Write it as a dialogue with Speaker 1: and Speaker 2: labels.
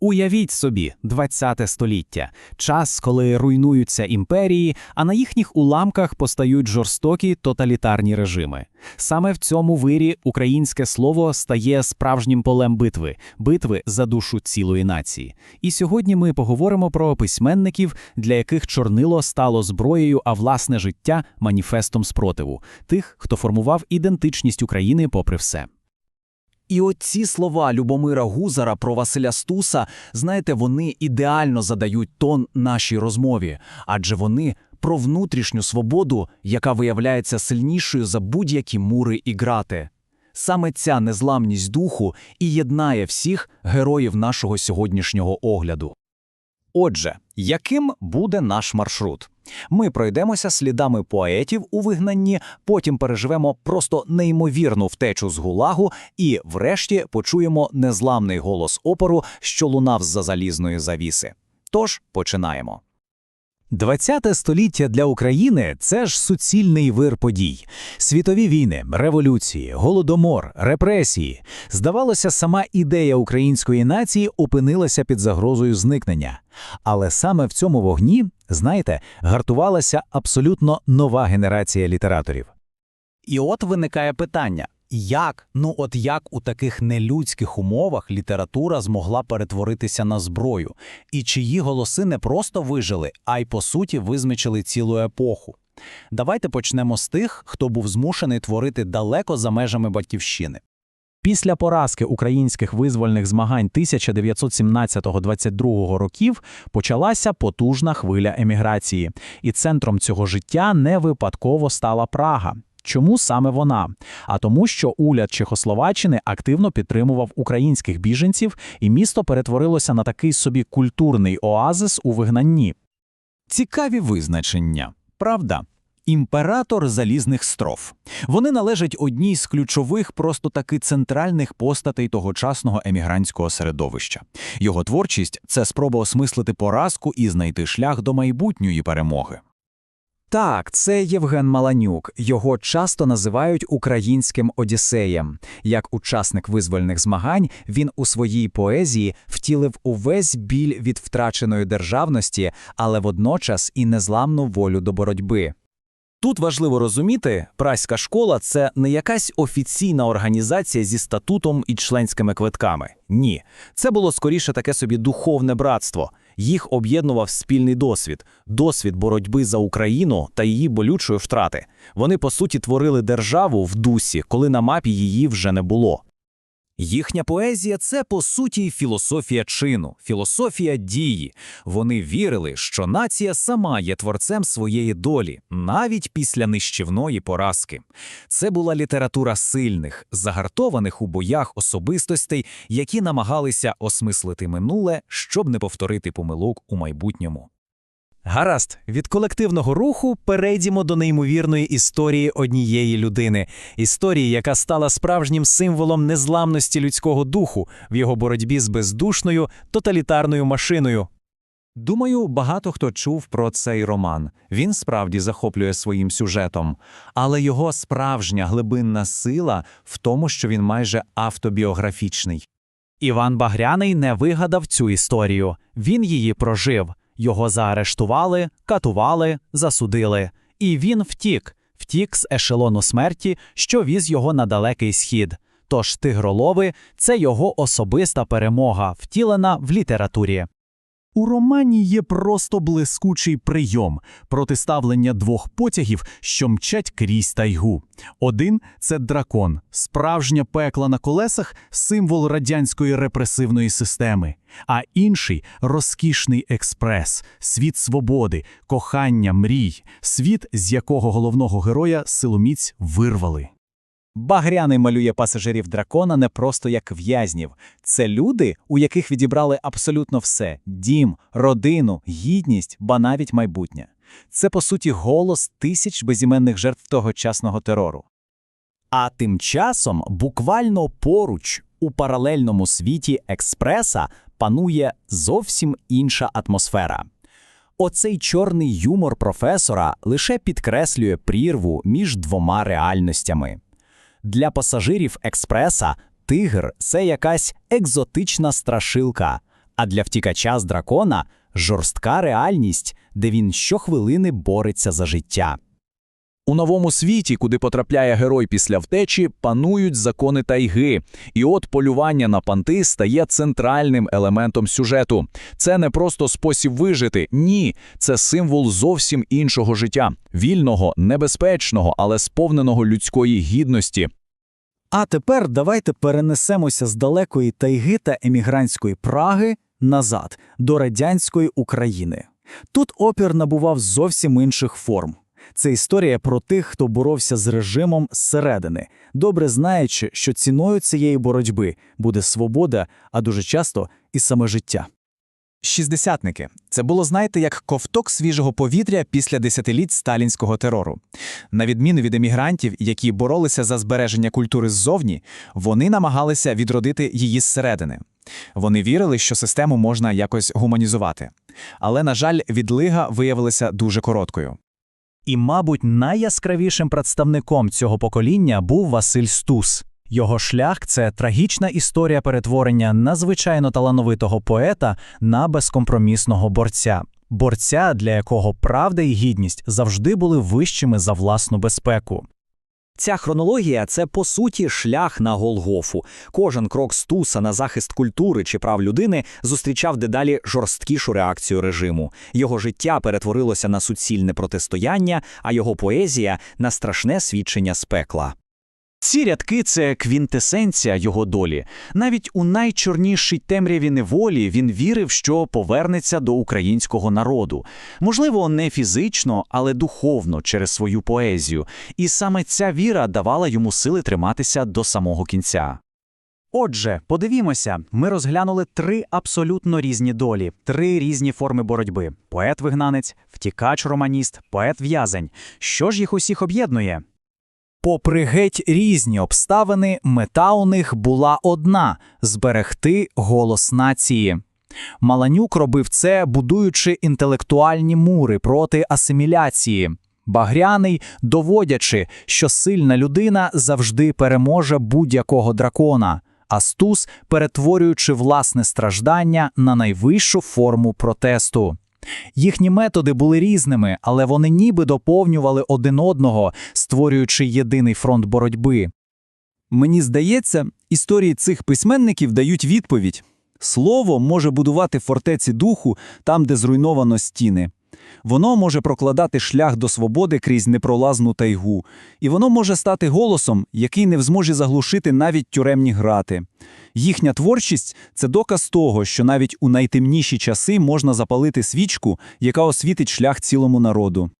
Speaker 1: Уявіть собі, 20 століття, час, коли руйнуються імперії, а на їхніх уламках постають жорстокі тоталітарні режими. Саме в цьому вирі українське слово стає справжнім полем битви, битви за душу цілої нації. І сьогодні ми поговоримо про письменників, для яких чорнило стало зброєю, а власне життя маніфестом спротиву, тих, хто формував ідентичність України попри все.
Speaker 2: І от ці слова Любомира Гузара про Василя Стуса, знаєте, вони ідеально задають тон нашій розмові, адже вони про внутрішню свободу, яка виявляється сильнішою за будь-які мури і грати. Саме ця незламність духу і єднає всіх героїв нашого сьогоднішнього огляду. Отже, яким буде наш маршрут? Ми пройдемося слідами поетів у вигнанні, потім переживемо просто неймовірну втечу з гулагу і, врешті, почуємо незламний голос опору, що лунав з-за залізної завіси. Тож починаємо.
Speaker 1: ХХ століття для України це ж суцільний вир подій. Світові війни, революції, голодомор, репресії. Здавалося, сама ідея української нації опинилася під загрозою зникнення. Але саме в цьому вогні, знаєте, гартувалася абсолютно нова генерація літераторів.
Speaker 2: І от виникає питання. Як, ну от як у таких нелюдських умовах література змогла перетворитися на зброю, і чиї голоси не просто вижили, а й по суті визмічили цілу епоху? Давайте почнемо з тих, хто був змушений творити далеко за межами батьківщини.
Speaker 1: Після поразки українських визвольних змагань 1917-22 років почалася потужна хвиля еміграції, і центром цього життя не випадково стала Прага. Чому саме вона? А тому, що уряд Чехословаччини активно підтримував українських біженців, і місто перетворилося на такий собі культурний оазис у вигнанні.
Speaker 2: Цікаві визначення, правда? Імператор залізних строф. Вони належать одній з ключових, просто таки центральних постатей тогочасного емігрантського середовища. Його творчість це спроба осмислити поразку і знайти шлях до майбутньої перемоги.
Speaker 3: Так, це Євген Маланюк. Його часто називають українським одіссеєм. Як учасник визвольних змагань, він у своїй поезії втілив увесь біль від втраченої державності, але водночас і незламну волю до боротьби.
Speaker 2: Тут важливо розуміти, праська школа це не якась офіційна організація зі статутом і членськими квитками. Ні, це було скоріше таке собі духовне братство. Їх об'єднував спільний досвід, досвід боротьби за Україну та її болючої втрати. Вони по суті творили державу в дусі, коли на мапі її вже не було. Їхня поезія це по суті філософія чину, філософія дії. Вони вірили, що нація сама є творцем своєї долі, навіть після нищівної поразки. Це була література сильних, загартованих у боях особистостей, які намагалися осмислити минуле, щоб не повторити помилок у майбутньому.
Speaker 1: Гаразд, від колективного руху перейдімо до неймовірної історії однієї людини, історії, яка стала справжнім символом незламності людського духу в його боротьбі з бездушною тоталітарною машиною.
Speaker 2: Думаю, багато хто чув про цей роман. Він справді захоплює своїм сюжетом, але його справжня глибинна сила в тому, що він майже автобіографічний.
Speaker 1: Іван Багряний не вигадав цю історію, він її прожив. Його заарештували, катували, засудили, і він втік, втік з ешелону смерті, що віз його на далекий схід. Тож тигролови це його особиста перемога, втілена в літературі. У романі є просто блискучий прийом протиставлення двох потягів, що мчать крізь тайгу. Один це дракон, справжня пекла на колесах, символ радянської репресивної системи, а інший розкішний експрес, світ свободи, кохання, мрій, світ, з якого головного героя силоміць вирвали.
Speaker 3: Багряний малює пасажирів дракона не просто як в'язнів. Це люди, у яких відібрали абсолютно все: дім, родину, гідність, ба навіть майбутнє. Це, по суті, голос тисяч безіменних жертв тогочасного терору.
Speaker 2: А тим часом буквально поруч у паралельному світі експреса панує зовсім інша атмосфера. Оцей чорний юмор професора лише підкреслює прірву між двома реальностями. Для пасажирів експреса тигр це якась екзотична страшилка,
Speaker 3: А для втікача з дракона жорстка реальність, де він щохвилини бореться за життя.
Speaker 2: У новому світі, куди потрапляє герой після втечі, панують закони тайги. І от полювання на панти стає центральним елементом сюжету. Це не просто спосіб вижити, ні, це символ зовсім іншого життя, вільного, небезпечного, але сповненого людської гідності.
Speaker 3: А тепер давайте перенесемося з далекої тайги та емігрантської Праги назад до радянської України. Тут опір набував зовсім інших форм. Це історія про тих, хто боровся з режимом зсередини, добре знаючи, що ціною цієї боротьби буде свобода, а дуже часто і саме життя. Шістдесятники це було, знаєте, як ковток свіжого повітря після десятиліть сталінського терору. На відміну від емігрантів, які боролися за збереження культури ззовні, вони намагалися відродити її зсередини. Вони вірили, що систему можна якось гуманізувати. Але, на жаль, відлига виявилася дуже короткою. І, мабуть, найяскравішим представником цього покоління був Василь Стус. Його шлях це трагічна історія перетворення надзвичайно талановитого поета на безкомпромісного борця. Борця, для якого правда і гідність завжди були вищими за власну безпеку.
Speaker 4: Ця хронологія це по суті шлях на Голгофу. Кожен крок Стуса на захист культури чи прав людини зустрічав дедалі жорсткішу реакцію режиму. Його життя перетворилося на суцільне протистояння, а його поезія на страшне свідчення з пекла.
Speaker 1: Ці рядки це квінтесенція його долі. Навіть у найчорнішій темряві неволі він вірив, що повернеться до українського народу. Можливо, не фізично, але духовно через свою поезію. І саме ця віра давала йому сили триматися до самого кінця. Отже, подивімося, ми розглянули три абсолютно різні долі, три різні форми боротьби: поет-вигнанець, втікач-романіст, поет-в'язень. Що ж їх усіх об'єднує? Попри геть різні обставини, мета у них була одна зберегти голос нації. Маланюк робив це, будуючи інтелектуальні мури проти асиміляції. Багряний, доводячи, що сильна людина завжди переможе будь-якого дракона, а Стус перетворюючи власне страждання на найвищу форму протесту. Їхні методи були різними, але вони ніби доповнювали один одного, створюючи єдиний фронт боротьби.
Speaker 5: Мені здається, історії цих письменників дають відповідь. Слово може будувати фортеці духу там, де зруйновано стіни. Воно може прокладати шлях до свободи крізь непролазну тайгу, і воно може стати голосом, який не в змозі заглушити навіть тюремні грати. Їхня творчість це доказ того, що навіть у найтемніші часи можна запалити свічку, яка освітить шлях цілому народу.